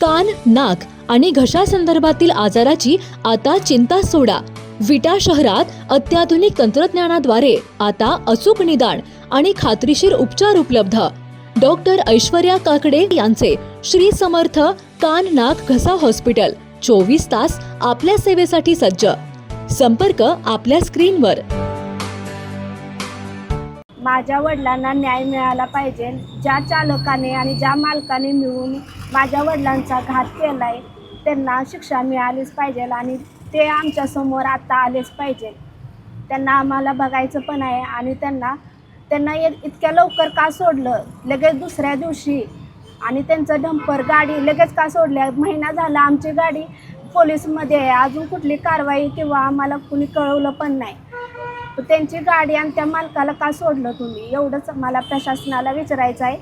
कान नाक आणि घशा संदर्भातील आजाराची आता चिंता सोडा. विटा शहरात अत्याधुनिक तंत्रज्ञानाद्वारे आता अचूक निदान आणि खात्रीशीर उपचार उपलब्ध. डॉक्टर ऐश्वर्या काकडे यांचे श्री समर्थ कान नाक घसा हॉस्पिटल चोवीस तास आपल्या सेवेसाठी सज्ज. संपर्क आपल्या स्क्रीनवर. माझ्या वडिलांना न्याय मिळाला पाहिजे. ज्या चालकाने आणि ज्या मालकाने मिळून माझ्या वडिलांचा घात केला आहे त्यांना शिक्षा मिळालीच पाहिजे आणि ते आमच्यासमोर आता आलेच पाहिजे. त्यांना आम्हाला बघायचं पण आहे आणि त्यांना त्यांना इत- इतक्या लवकर का सोडलं? लगेच दुसऱ्या दिवशी. आणि त्यांचं डंपर गाडी लगेच का सोडल्या? महिना झाला आमची गाडी पोलीसमध्ये आहे. अजून कुठली कारवाई किंवा आम्हाला कुणी कळवलं पण नाही. त्यांची गाडी आणि त्या मालकाला का सोडलं तुम्ही? एवढंच मला प्रशासनाला विचारायचं आहे.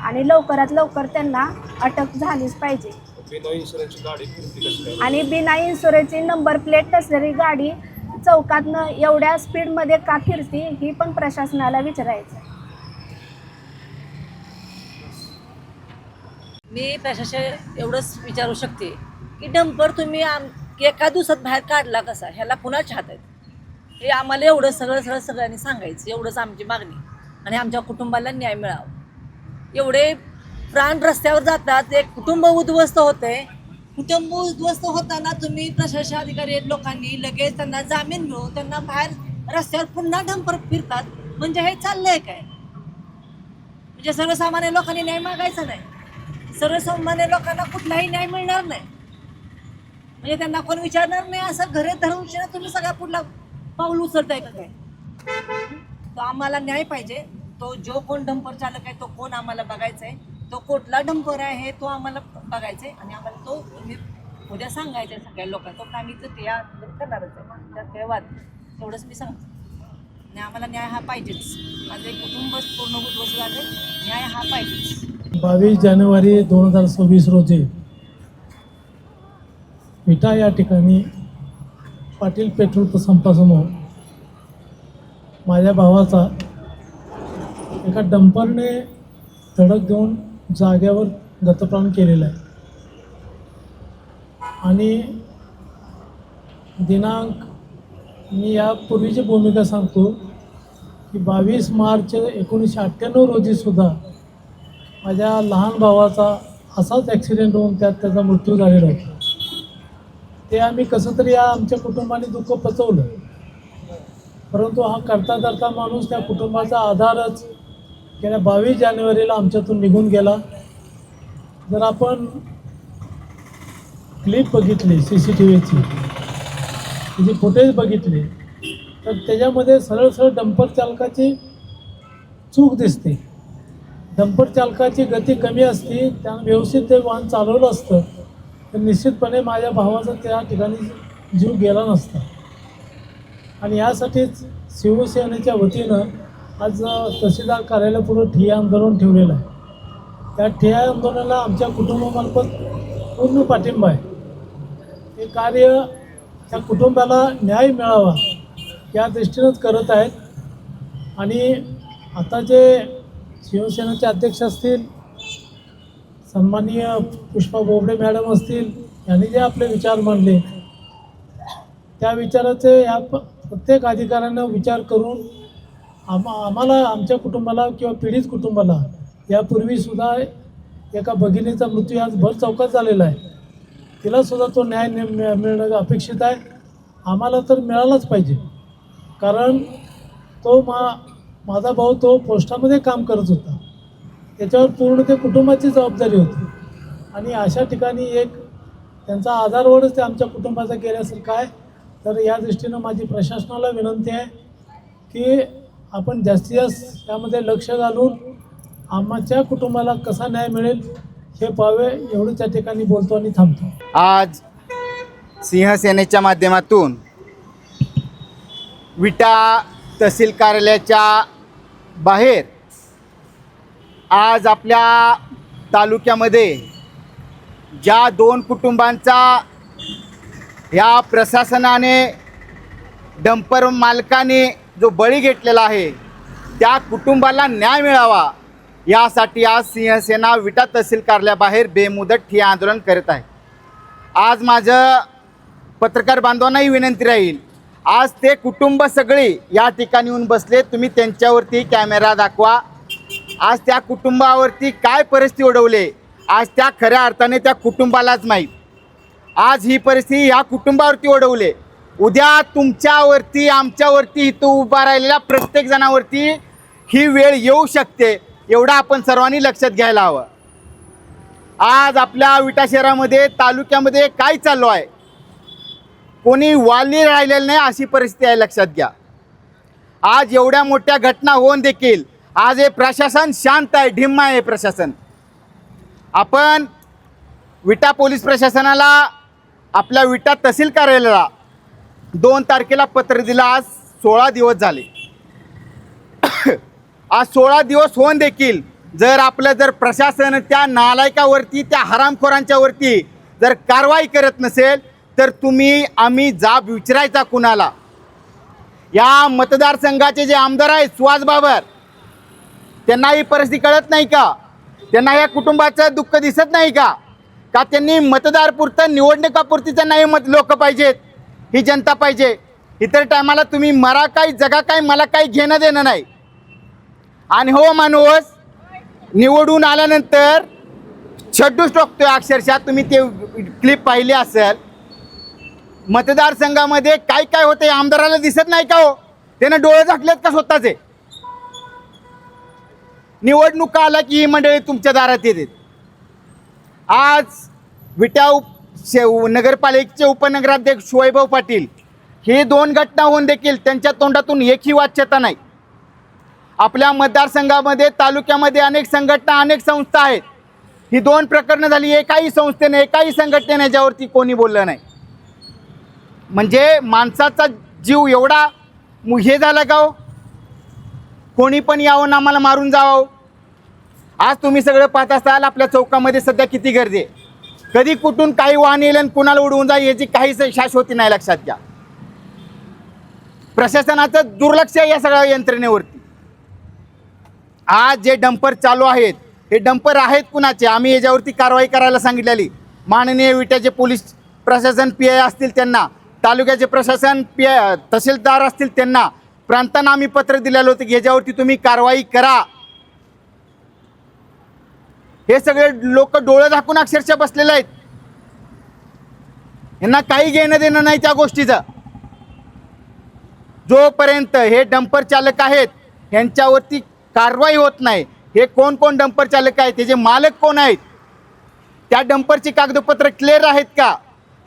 आणि लवकरात लवकर त्यांना अटक झालीच पाहिजे. बिना इन्शुरन्सची गाडी फिरती कसं काय? आणि बिना इन्शुरन्सची नंबर प्लेट नसलेली गाडी चौकातनं एवढ्या स्पीडमध्ये का फिरती ही पण प्रशासनाला विचारायचं आहे. मी प्रशासन एवढंच विचारू शकते की डंपर तुम्ही आम एका दिवसात बाहेर काढला कसा? ह्याला कुणाच हात आहेत हे आम्हाला एवढं सगळं सगळं सगळ्यांनी सांगायचं एवढंच आमची मागणी. आणि आमच्या कुटुंबाला न्याय मिळावा. एवढे प्राण रस्त्यावर जातात एक कुटुंब उद्ध्वस्त होते. कुटुंब उद्ध्वस्त होताना तुम्ही प्रशासन अधिकारी लोकांनी लगेच त्यांना जामीन मिळवून त्यांना बाहेर रस्त्यावर पुन्हा डंपर फिरतात. म्हणजे हे चाललंय काय? म्हणजे सर्वसामान्य लोकांनी न्याय मागायचा नाही. सर्वसामान्य लोकांना कुठलाही न्याय मिळणार नाही. म्हणजे त्यांना कोण विचारणार नाही असं घरे धरून तुम्ही सगळ्या पुढला पाऊल उचलताय का काय? तो आम्हाला न्याय पाहिजे. तो जो कोण डंपर चालक आहे तो कोण आम्हाला बघायचा आहे तो कुठला डंपर आहे तो आम्हाला बघायचा आहे आणि आम्हाला तो उद्या सांगायचा आहे सगळ्या लोकांना. तो आम्ही तर ते करणारच आहे. त्यात काही वाद तेवढंच मी सांगतो. आणि आम्हाला न्याय हा पाहिजेच. माझं कुटुंब पूर्ण उद्ध्वस्त झाले न्याय हा पाहिजेच. बावीस जानेवारी दोन हजार सव्वीस रोजी विटा या ठिकाणी पाटील पेट्रोल पंपासमोर माझ्या भावाचा एका डंपरने धडक देऊन जाग्यावर गतप्राण केलेला आहे. आणि दिनांक मी यापूर्वीची भूमिका सांगतो की बावीस मार्च एकोणीसशे अठ्ठ्याण्णव रोजीसुद्धा माझ्या लहान भावाचा असाच ॲक्सिडेंट होऊन त्यात त्याचा मृत्यू झालेला होता. ते आम्ही कसं तरी या आमच्या कुटुंबाने दुःख पचवलं. परंतु हा करता करता माणूस त्या कुटुंबाचा आधारच गेल्या बावीस जानेवारीला आमच्यातून निघून गेला. जर आपण क्लिप बघितली सी सी टी व्हीची त्याची फुटेज बघितली तर त्याच्यामध्ये सरळ सरळ डंपर चालकाची चूक दिसते. डंपर चालकाची गती कमी असती त्यानं व्यवस्थित ते वाहन चालवलं असतं. तर निश्चितपणे माझ्या भावाचा त्या ठिकाणी जीव गेला नसता. आणि यासाठीच शिवसेनेच्या वतीनं आज तहसीलदार कार्यालयापुढं ठिय्या आंदोलन ठेवलेलं आहे. त्या ठिय्या आंदोलनाला आमच्या कुटुंबामार्फत पूर्ण पाठिंबा आहे. हे कार्य त्या कुटुंबाला न्याय मिळावा या दृष्टीनंच करत आहेत. आणि आता जे शिवसेनेचे अध्यक्ष असतील सन्माननीय पुष्पा बोबडे मॅडम असतील यांनी जे आपले विचार मांडले त्या विचाराचे या प प्रत्येक अधिकाऱ्यानं विचार करून आम आम्हाला आमच्या कुटुंबाला किंवा पीडित कुटुंबाला यापूर्वीसुद्धा एका भगिनीचा मृत्यू आज भर चौकात झालेला आहे. तिलासुद्धा तो न्याय मिळणं अपेक्षित आहे. आम्हाला तर मिळालाच पाहिजे. कारण तो मा माझा भाऊ तो पोस्टामध्ये काम करत होता. त्याच्यावर पूर्ण ते कुटुंबाची जबाबदारी होती. आणि अशा ठिकाणी एक त्यांचा आधारवरच ते आमच्या कुटुंबाचा गेल्या असेल काय तर या दृष्टीनं माझी प्रशासनाला विनंती आहे की आपण जास्तीत जास्त त्यामध्ये लक्ष घालून आमच्या कुटुंबाला कसा न्याय मिळेल हे पाहावे एवढं त्या ठिकाणी बोलतो आणि थांबतो. आज सिंहसेनेच्या माध्यमातून विटा तहसील कार्यालयाच्या बाहेर आज आपल्या तालुक्यामध्ये ज्या दोन कुटुंबांचा ह्या प्रशासनाने डंपर मालकाने जो बळी घेतलेला आहे त्या कुटुंबाला न्याय मिळावा यासाठी आज सिंहसेना विटा तहसील कार्यालयाबाहेर बेमुदत ठिया आंदोलन करत आहे. आज माझं पत्रकार बांधवांनाही विनंती राहील आज ते कुटुंब सगळे या ठिकाणी येऊन बसले तुम्ही त्यांच्यावरती कॅमेरा दाखवा आज त्या कुटुंबावरती काय परिस्थिती ओढवले? आज त्या खऱ्या अर्थाने त्या कुटुंबालाच माहीत. आज ही परिस्थिती या कुटुंबावरती ओढवले. उद्या तुमच्यावरती आमच्यावरती इथं उभा राहिलेल्या प्रत्येक जणावरती ही वेळ येऊ शकते एवढं आपण सर्वांनी लक्षात घ्यायला हवं. आज आपल्या विटा शहरामध्ये तालुक्यामध्ये काय चालू आहे? कोणी वाली राहिलेलं नाही अशी परिस्थिती आहे लक्षात घ्या. आज एवढ्या मोठ्या घटना होऊन देखील आज हे प्रशासन शांत आहे ढिम्म आहे प्रशासन. आपण विटा पोलीस प्रशासनाला आपल्या विटा तहसील कार्यालयाला दोन तारखेला पत्र दिलं. आज सोळा दिवस झाले. आज सोळा दिवस होऊन देखील जर आपलं जर प्रशासन त्या नालायकावरती त्या हरामखोरांच्यावरती जर कारवाई करत नसेल तर तुम्ही आम्ही जाब विचारायचा कुणाला? या मतदारसंघाचे जे आमदार आहेत सुहास बाबर त्यांना ही परिस्थिती कळत नाही का? त्यांना या कुटुंबाचं दुःख दिसत नाही का? का त्यांनी मतदारपुरतं निवडणुकापुरती त्यांना हे मत लोक पाहिजेत? ही जनता पाहिजे. इतर टायमाला तुम्ही मरा काय जगा काय मला काही घेणं देणं नाही. आणि हो माणूस निवडून आल्यानंतर छड्डूच टोकतोय अक्षरशः तुम्ही ते क्लिप पाहिली असेल. मतदारसंघामध्ये काय काय होतं आमदाराला दिसत नाही का हो? त्यानं डोळे झाकलेत का स्वतःचे? निवडणुका आला की ही मंडळी तुमच्या दारात येते. आज विटा उप नगरपालिकेचे उपनगराध्यक्ष वैभव पाटील हे दोन घटना होऊन देखील त्यांच्या तोंडातून एकही वाच्यता नाही. आपल्या मतदारसंघामध्ये तालुक्यामध्ये अनेक संघटना अनेक संस्था आहेत. ही दोन प्रकरणं झाली एकाही संस्थेने एकाही संघटनेने याच्यावरती कोणी बोललं नाही. म्हणजे माणसाचा जीव एवढा हे झाला का हो? कोणी पण यावं ना आम्हाला मारून जावं. आज तुम्ही सगळं पाहत असाल आपल्या चौकामध्ये सध्या किती गर्दी आहे. कधी कुठून काही वाहन येईल आणि कुणाला उडवून जाईल याची काहीच शाश्वती नाही लक्षात घ्या. प्रशासनाचं दुर्लक्ष आहे या सगळ्या यंत्रणेवरती. आज जे डंपर चालू आहेत हे डंपर आहेत कुणाचे? आम्ही याच्यावरती कारवाई करायला सांगितलेली. माननीय विट्याचे पोलीस प्रशासन पी आय असतील त्यांना तालुक्याचे प्रशासन पी आय तहसीलदार असतील त्यांना प्रांतांना आम्ही पत्र दिलेलं होतं की तुम्ही कारवाई करा. हे सगळे लोक डोळे झाकून अक्षरशः बसलेले आहेत. यांना काही घेणं देणं नाही त्या गोष्टीचं. जोपर्यंत हे डंपर चालक आहेत यांच्यावरती कारवाई होत नाही. हे कोण कोण डंपर चालक आहेत त्याचे मालक कोण आहेत त्या डंपरची कागदपत्र क्लिअर आहेत का?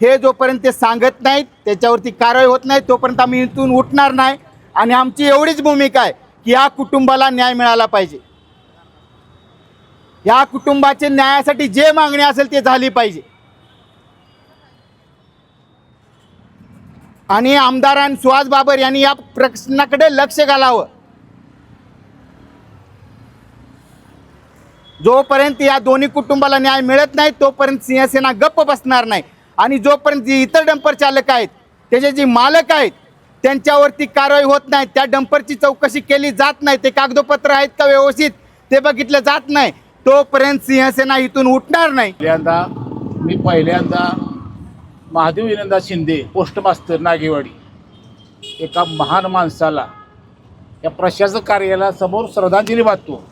हे जोपर्यंत ते सांगत नाहीत त्याच्यावरती कारवाई होत नाही तोपर्यंत आम्ही इथून उठणार नाही. आणि आमची एवढीच भूमिका आहे की या कुटुंबाला न्याय मिळाला पाहिजे. या कुटुंबाचे न्यायासाठी जे मागणी असेल ते झाली पाहिजे. आणि आमदारां सुहास बाबर यांनी या प्रश्नाकडे लक्ष घालावं. जोपर्यंत या दोन्ही कुटुंबाला न्याय मिळत नाही तोपर्यंत सिंहसेना गप्प बसणार नाही. आणि जोपर्यंत जे इतर डंपर चालक आहेत त्याचे जे मालक आहेत त्यांच्यावरती कारवाई होत नाही त्या डंपरची चौकशी केली जात नाही ते कागदोपत्र आहेत का व्यवस्थित ते बघितलं जात नाही. तोपर्यंत सिंहसेना इथून उठणार नाही. पहिल्यांदा मी पहिल्यांदा महादेव विनंदा शिंदे पोस्टमास्तर नागेवाडी एका महान माणसाला या प्रशासक कार्याला समोर श्रद्धांजली वाहतो.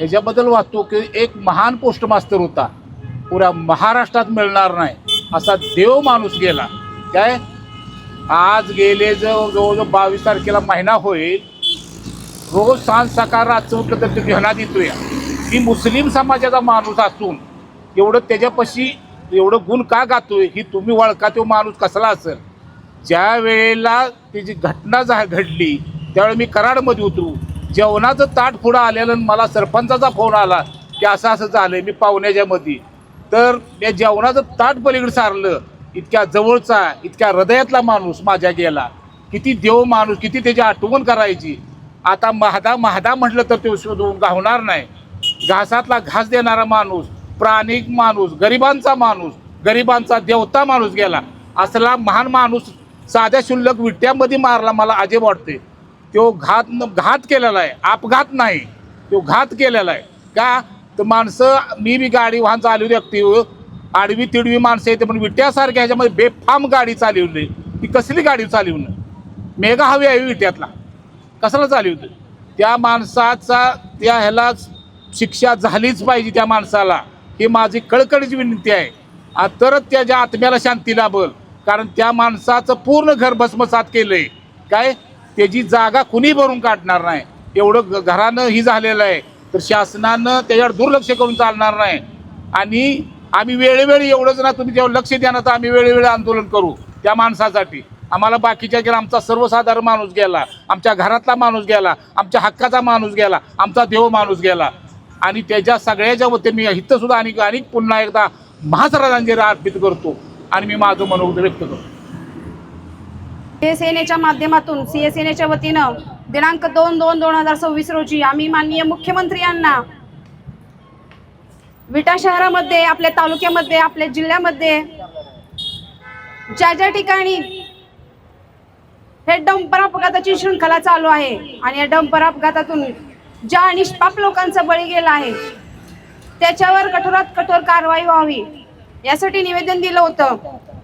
याच्याबद्दल वाहतो की एक महान पोस्टमास्तर होता. पुऱ्या महाराष्ट्रात मिळणार नाही असा देव माणूस गेला. काय? आज गेले जवळ जवळजवळ बावीस तारखेला महिना होईल रोज सांज सकाळ रातचं उठलं तर ते ध्यानात येतोय. मी मुस्लिम समाजाचा माणूस असून एवढं त्याच्यापाशी एवढं गुण का गातोय ही तुम्ही वळखा तो माणूस कसला असेल. ज्या वेळेला त्याची घटना झा घडली त्यावेळी मी कराडमध्ये उतरू जेवणाचं ताट पुढं आलेलं आणि मला सरपंचाचा फोन आला की असं असं झालं मी पाहुण्याच्यामध्ये तर या जेवणाचं ताट पलीकडे सारलं. इतक्या जवळचा इतक्या हृदयातला माणूस माझ्या गेला. किती देव माणूस किती त्याची आठवण करायची. आता महादा महादा म्हटलं तर तो शोधून गावणार नाही. घासातला घास देणारा माणूस प्राणिक माणूस गरिबांचा माणूस गरिबांचा देवता माणूस गेला. असला महान माणूस साध्या शुल्लक विट्यामध्ये मारला मला अजब वाटते तो घात घात केलेला आहे अपघात नाही. तो घात केलेला आहे. का? तर माणसं मी बी गाडी वाहन चालवली व्यक्ती आडवी तिडवी माणसं येते पण विट्यासारख्या ह्याच्यामध्ये बेफाम गाडी चालवली. ती कसली गाडी चालवणं मेगा हवी आहे विट्यातला. कशाला चालवतं त्या माणसाचा त्या ह्याला शिक्षा झालीच पाहिजे त्या माणसाला. ही माझी कळकळीची विनंती आहे. तरच त्याच्या आत्म्याला शांती लाभल. कारण त्या माणसाचं पूर्ण घर भस्मसात केलंय. काय? त्याची जागा कुणी भरून काढणार नाही. एवढं घरानं ही झालेलं आहे. तर शासनानं त्याच्यावर दुर्लक्ष करून चालणार नाही. आणि आम्ही वेळोवेळी एवढंच ना तुम्ही जेव्हा लक्ष द्या ना तर आम्ही वेळोवेळी आंदोलन करू त्या माणसासाठी. आम्हाला बाकीच्या गेला आमचा सर्वसाधारण माणूस गेला आमच्या घरातला माणूस गेला आमच्या हक्काचा माणूस गेला आमचा देव माणूस गेला. आणि त्याच्या सगळ्याच्या वतीने मी इथं सुद्धा आणि आणि पुन्हा एकदा महासराजांचे अर्पित करतो आणि मी माझं मनोगत व्यक्त करतो. शिवसेनेच्या माध्यमातून शिवसेनेच्या वतीनं दिनांक दोन दोन दोन हजार सव्वीस रोजी आम्ही माननीय मुख्यमंत्री यांना विटा शहरामध्ये आपल्या तालुक्यामध्ये आपल्या जिल्ह्यामध्ये ज्या ज्या ठिकाणी हे डंपर अपघाताची शृंखला चालू आहे आणि या डंपर अपघातातून ज्या निष्पाप लोकांचा बळी गेला आहे त्याच्यावर कठोरात कठोर कारवाई व्हावी यासाठी निवेदन दिलं होतं.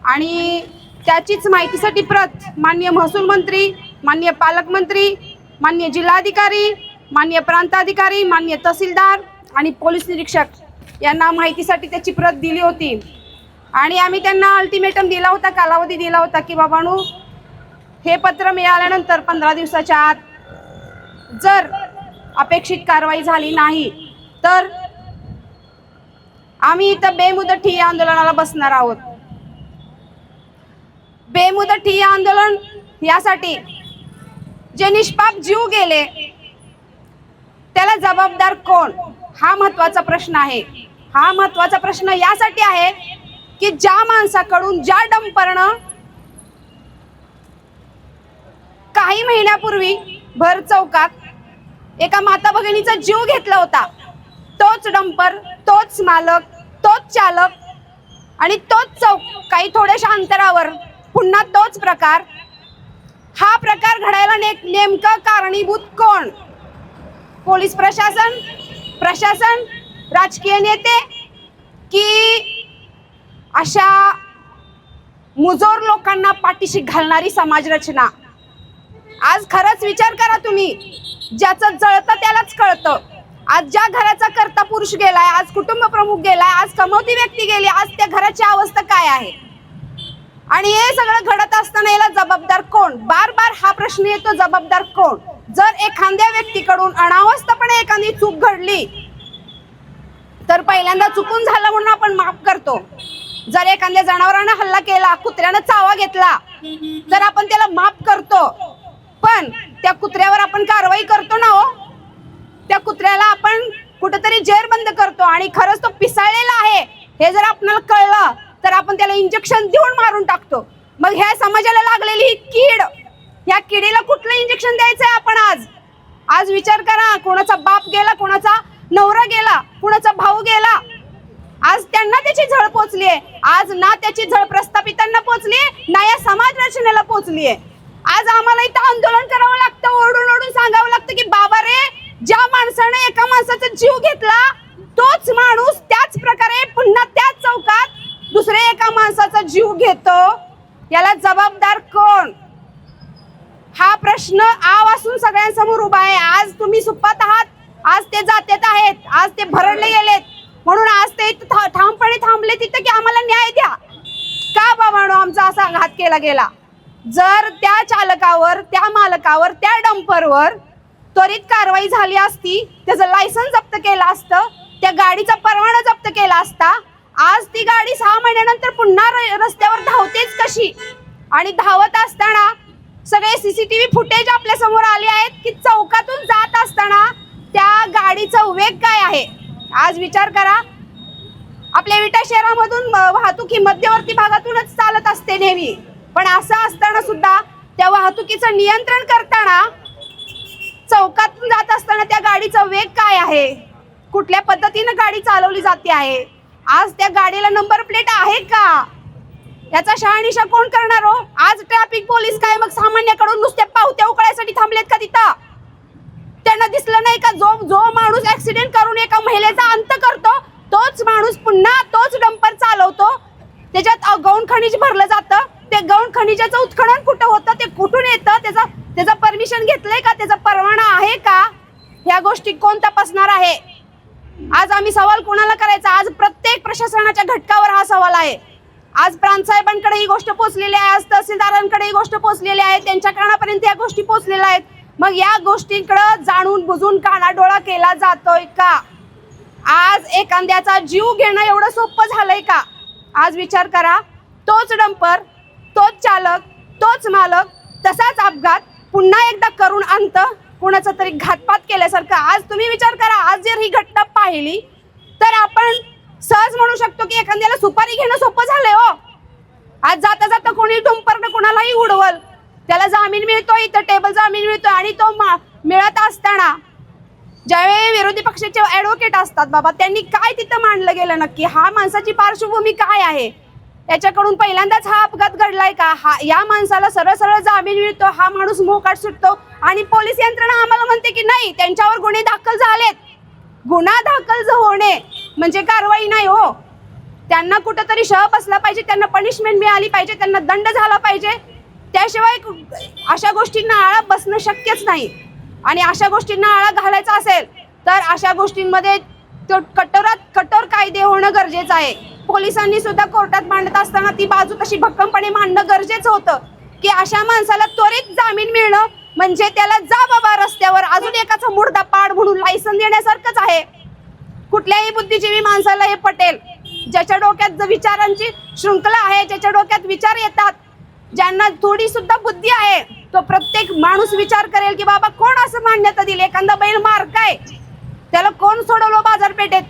आणि त्याचीच माहितीसाठी प्रत मान्य महसूल मंत्री मान्य पालकमंत्री मान्य जिल्हाधिकारी मान्य प्रांताधिकारी मान्य तहसीलदार आणि पोलीस निरीक्षक यांना माहितीसाठी त्याची प्रत दिली होती. आणि आम्ही त्यांना अल्टिमेटम दिला होता कालावधी दिला होता की बाबांनो हे पत्र मिळाल्यानंतर पंधरा दिवसाच्या आत जर अपेक्षित कारवाई झाली नाही तर आम्ही इथं बेमुदत ठिय्या आंदोलनाला बसणार आहोत. बेमुदत ठिय्या आंदोलन यासाठी जे निष्पाप जीव गेले त्याला जबाबदार कोण? हा महत्त्वाचा प्रश्न आहे. हा महत्त्वाचा प्रश्न यासाठी आहे की ज्या माणसाकडून ज्या डंपरनं काही महिन्यापूर्वी भर चौकात एका माता भगिनीचा जीव घेतला होता तोच डंपर तोच मालक तोच चालक आणि तोच चौक काही थोड्याशा अंतरावर पुन्हा तोच प्रकार. हा प्रकार घडायला ने नेमकं कारणीभूत कोण? पोलीस प्रशासन? प्रशासन? राजकीय नेते की अशा मुजोर लोकांना पाठीशी घालणारी समाजरचना आज खरंच विचार करा तुम्ही. ज्याचं जळतं त्यालाच कळतं. आज ज्या घराचा करता पुरुष गेलाय आज कुटुंब प्रमुख गेलाय आज कमवती व्यक्ती गेली आज त्या घराची अवस्था काय आहे? आणि हे सगळं घडत असताना याला जबाबदार कोण? बार बार हा प्रश्न येतो जबाबदार कोण? जर एखाद्या व्यक्तीकडून अनावस्थापणे एखादी चूक घडली तर पहिल्यांदा चुकून झालं म्हणून आपण माफ करतो. जर एखाद्या जनावरानं हल्ला केला कुत्र्यानं चावा घेतला तर आपण त्याला माफ करतो. पण त्या कुत्र्यावर आपण कारवाई करतो ना हो. त्या कुत्र्याला आपण कुठेतरी जेर बंद करतो आणि खरंच तो पिसाळलेला आहे. हे जर आपल्याला कळलं तर आपण त्याला इंजेक्शन देऊन मारून टाकतो. मग ह्या समाजाला लागलेली ही कीड या किडीला कुठलं इंजेक्शन द्यायचं आहे आपण आज? आज विचार करा कोणाचा बाप गेला कोणाचा नवरा गेला कुणाचा भाऊ गेला आज त्यांना त्याची झळ पोचली आहे आज ना त्याची झळ प्रस्थापितांना पोचली आहे ना या समाज रचनेला पोचली आहे आज आम्हाला इथं आंदोलन करावं लागतं ओरडून ओढून सांगावं लागतं की बाबा रे ज्या माणसाने एका माणसाचा जीव घेतला तोच माणूस त्याच प्रकारे पुन्हा त्याच चौकात दुसऱ्या एका माणसाचा जीव घेतो. याला जबाबदार कोण? हा प्रश्न आवासून सगळ्यांसमोर उभा आहे. आज तुम्ही सुपात आहात आज ते जातेत आहेत आज ते भरडले गेलेत. म्हणून आज ते इथं ठामपणे थांबले तिथं की आम्हाला न्याय द्या. का बाबांनो आमचा असा घात केला गेला? जर त्या चालकावर त्या मालकावर त्या डंपरवर त्वरित कारवाई झाली असती त्याचं लायसन्स जप्त केलं असतं त्या गाडीचा परवाना जप्त केला असता आज ती गाडी सहा महिन्यानंतर पुन्हा र- रस्त्यावर धावतेच कशी? आणि धावत असताना सगळे सीसीटीव्ही फुटेज आपल्यासमोर आले आहेत की चौकातून जात असताना त्या गाडीचा वेग काय आहे? आज विचार करा. आपल्या विटा शहरामधून वाहतूक ही मध्यवर्ती भागातूनच चालत असते नेहमी. पण असं असताना सुद्धा त्या वाहतुकीचं नियंत्रण करताना चौकातून जात असताना त्या गाडीचा वेग काय आहे? कुठल्या पद्धतीनं गाडी चालवली जाते आहे? आज त्या गाडीला नंबर प्लेट आहे का? याचा शहानिशा कोण करणार हो? आज ट्रॅफिक पोलीस काय मग सामान्याकडून नुसत्या पावत्या उकळायसाठी थांबलेत का तिथं? त्यांना दिसलं नाही का? जो जो माणूस ऍक्सिडेंट करून एका महिलेचा अंत करतो तोच माणूस पुन्हा तोच डंपर चालवतो. त्याच्यात गौण खनिज भरलं जातं. ते गौण खनिजाचं उत्खनन कुठं होतं? ते कुठून येतं? त्याचा त्याचं परमिशन घेतलंय का? त्याचा परवाना आहे का? ह्या गोष्टी कोण तपासणार आहे? आज आम्ही सवाल कोणाला करायचा? आज प्रत्येक प्रशासनाच्या घटकावर हा सवाल आहे. आज प्रांतसाहेबांकडे ही गोष्ट पोहोचलेली आहे आज तहसीलदारांकडे ही गोष्ट पोहोचलेली आहे त्यांच्या कानापर्यंत या गोष्टी पोहोचलेल्या आहेत. मग या गोष्टींकडं जाणून बुजून कानाडोळा केला जातोय का? आज एखाद्याचा जीव घेणं एवढं सोपं झालंय का? आज विचार करा तोच डंपर तोच चालक तोच मालक तसाच अपघात पुन्हा एकदा करून अंत कुणाचा तरी घातपात केल्यासारखं. आज तुम्ही विचार करा आज जर ही घटना पाहिली तर आपण सहज म्हणू शकतो की एखाद्याला सुपारी घेणं सोपं झालंय हो. आज जाता जाता कोणी डुंपरनं कोणालाही उडवल त्याला जामीन मिळतो इथं टेबल जामीन मिळतो आणि तो मा- मिळत असताना ज्यावेळी विरोधी पक्षाचे ऍडव्होकेट असतात बाबा त्यांनी काय तिथं मांडलं गेलं नक्की? हा माणसाची पार्श्वभूमी काय आहे? त्याच्याकडून पहिल्यांदाच हा अपघात घडलाय का? हा या माणसाला सरळ सरळ जामीन मिळतो हा माणूस मोकाट सुटतो आणि पोलीस यंत्रणा आम्हाला म्हणते की नाही त्यांच्यावर गुन्हे दाखल झालेत. गुन्हा दाखल होणे म्हणजे कारवाई नाही हो. त्यांना कुठंतरी शह बसला पाहिजे त्यांना पनिशमेंट मिळाली पाहिजे त्यांना दंड झाला पाहिजे. त्याशिवाय अशा गोष्टींना आळा बसणं शक्यच नाही. आणि अशा गोष्टींना आळा घालायचा असेल तर अशा गोष्टींमध्ये तो कठोरात कठोर कायदे होणं गरजेचं आहे. पोलिसांनी सुद्धा कोर्टात मांडत असताना ती बाजू तशी भक्कमपणे मांडणं गरजेचं होतं. की अशा माणसाला त्वरित जामीन मिळणं म्हणजे त्याला जा बाबा रस्त्यावर अजून एकाचा मुर्दा पाड म्हणून लायसन देण्यासारखंच आहे. कुठल्याही बुद्धिजीवी माणसाला हे पटेल. ज्याच्या डोक्यात विचारांची शृंखला आहे ज्याच्या डोक्यात विचार येतात ज्यांना थोडी सुद्धा बुद्धी आहे तो प्रत्येक माणूस विचार करेल की बाबा कोण असं मान्यता दिली? एखादा बैल मारकाय त्याला कोण सोडवलं बाजारपेठेत?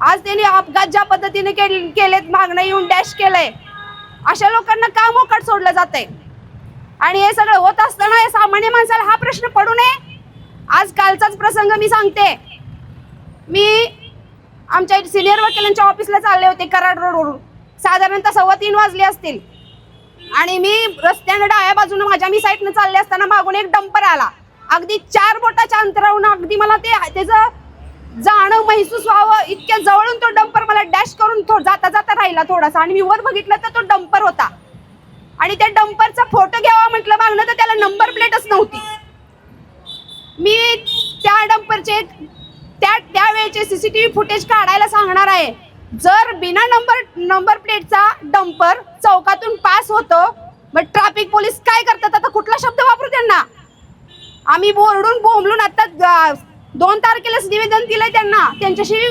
आज त्यांनी अपघात ज्या पद्धतीने केल- केलेत मागणं येऊन डॅश केलंय. अशा लोकांना का मोकट सोडलं जातंय? आणि हे सगळं होत असताना या सामान्य माणसाला हा प्रश्न पडू नये. आज कालचाच प्रसंग मी सांगते. मी आमच्या सिनियर वकिलांच्या ऑफिसला चालले होते कराड रोडवरून साधारणतः सव्वा तीन वाजले असतील. आणि मी रस्त्यानं डाव्या बाजूनं माझ्या मी साईडनं चालले असताना मागून एक डंपर आला. अगदी चार बोटाच्या अंतरावरून अगदी मला ते त्याचं जाणं महसूस व्हावं इतक्या जवळून तो डंपर मला डॅश करून थो जाता जाता राहिला थोडासा. आणि मी वर बघितलं तर तो डंपर होता. आणि त्या डंपरचा फोटो घ्यावा म्हटलं मागणं तर त्याला नंबर प्लेटच नव्हती. मी त्या डंपरचे त्या त्यावेळेचे सीसीटीव्ही फुटेज काढायला सांगणार आहे. जर बिना नंबर नंबर प्लेटचा डंपर चौकातून पास होतो मग ट्रॅफिक पोलीस काय करतात? आता कुठला शब्द वापरू त्यांना? आम्ही बोरडून बोंबलून आता दोन तारखेलाच निवेदन दिलंय त्यांना. त्यांच्याशी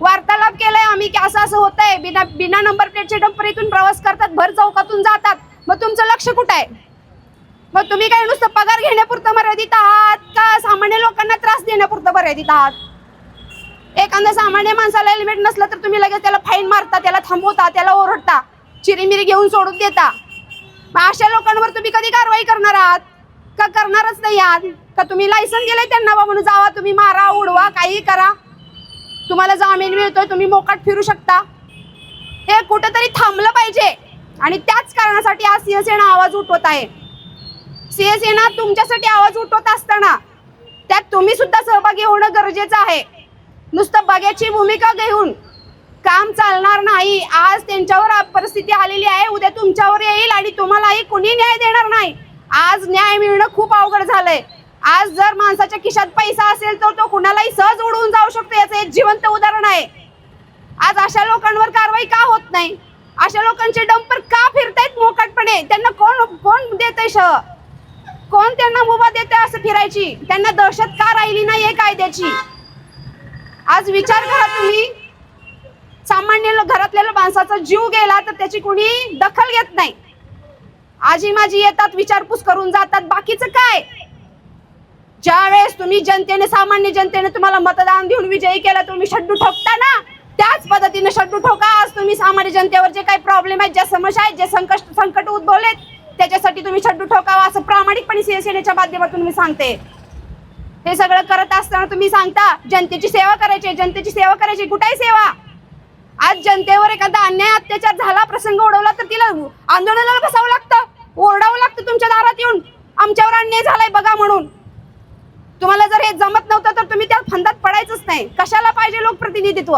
वार्तालाप केलाय आम्ही की असं असं होत आहे बिना बिना नंबर प्लेटचे डंपर इथून प्रवास करतात भर चौकातून जातात. मग तुमचं लक्ष कुठं आहे? मग तुम्ही काय नुसतं पगार घेण्यापुरतं मर्यादित आहात का? सामान्य लोकांना त्रास देण्यापुरतं मर्यादित आहात? एखाद्या सामान्य माणसाला हेल्मेट नसलं तर तुम्ही लगेच त्याला फाईन मारता त्याला थांबवता त्याला ओरडता चिरीमिरी घेऊन सोडून देता. मग अशा लोकांवर तुम्ही कधी कारवाई करणार आहात? का करणारच नाही आहात? का तुम्ही लायसन दिलंय त्यांना बा म्हणून जावा तुम्ही मारा उडवा काही करा. तुम्हाला जामीन मिळतोय तुम्ही मोकाट फिरू शकता. हे कुठंतरी थांबलं पाहिजे. आणि त्याच कारणासाठी आज शिवसेना आवाज उठवत आहे. शिवसेना तुमच्यासाठी आवाज उठवत असताना त्यात तुम्ही सुद्धा सहभागी होणं गरजेचं आहे. नुसतं बघ्याची भूमिका घेऊन काम चालणार नाही. आज त्यांच्यावर परिस्थिती आलेली आहे उद्या तुमच्यावर येईल आणि तुम्हालाही कुणी न्याय देणार नाही. आज न्याय मिळणं खूप अवघड झालंय. आज जर माणसाच्या खिशात पैसा असेल तर तो कुणालाही सहज उडवून जाऊ शकतो याचं एक जिवंत उदाहरण आहे. आज अशा लोकांवर कारवाई का होत नाही? अशा लोकांचे डंपर का फिरतायत मोकाटपणे? त्यांना कोण कोण देतंय शह कोण त्यांना मुभा देते असं फिरायची? त्यांना दहशत का राहिली नाही कायद्याची? आज विचार करा तुम्ही. सामान्य घरातल्या माणसाचा जीव गेला तर त्याची कोणी दखल घेत नाही. आजी माझी येतात विचारपूस करून जातात. बाकीचं काय? ज्या वेळेस तुम्ही जनतेने सामान्य जनतेने तुम्हाला मतदान देऊन विजयी केला तुम्ही शड्डू ठोकता ना? त्याच पद्धतीने शड्डू ठोका. आज तुम्ही सामान्य जनतेवर जे काही प्रॉब्लेम आहेत ज्या समस्या आहेत जे संकट संकट उद्भवलेत त्याच्यासाठी तुम्ही शड्डू ठोकावा असं प्रामाणिकपणे शिवसेनेच्या माध्यमातून मी सांगते. हे सगळं करत असताना तुम्ही सांगता जनतेची सेवा करायची जनतेची सेवा करायची कुठेही सेवा. आज जनतेवर एखादा अन्याय अत्याचार झाला प्रसंग ओढवला तर तिला आंदोलनाला बसावं लागतं ओरडावं लागतं तुमच्या दारात येऊन. आमच्यावर अन्याय झालाय बघा म्हणून. तुम्हाला जर हे जमत नव्हतं तर तुम्ही त्या फंदात पडायचंच नाही. कशाला पाहिजे लोकप्रतिनिधित्व?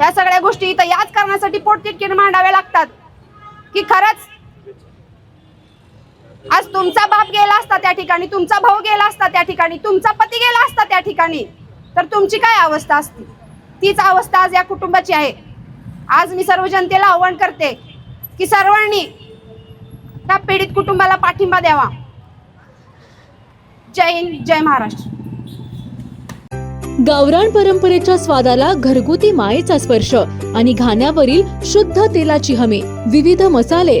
या सगळ्या गोष्टी इथं याच कारणासाठी पोटतिटकीने मांडाव्या लागतात. की खरंच आज तुमचा बाप गेला असता त्या ठिकाणी तुमचा भाऊ गेला असता त्या ठिकाणी तुमचा पती गेला असता त्या ठिकाणी तर तुमची काय अवस्था असती? तीच अवस्था आज या कुटुंबाची आहे. आज मी सर्व जनतेला आव्हान करते की सर्वांनी त्या पीडित कुटुंबाला पाठिंबा द्यावा. जय हिंद जय महाराष्ट्र. गावरान परंपरेच्या स्वादाला घरगुती मायेचा स्पर्श आणि घाण्यावरील शुद्ध तेलाची हमी विविध मसाले.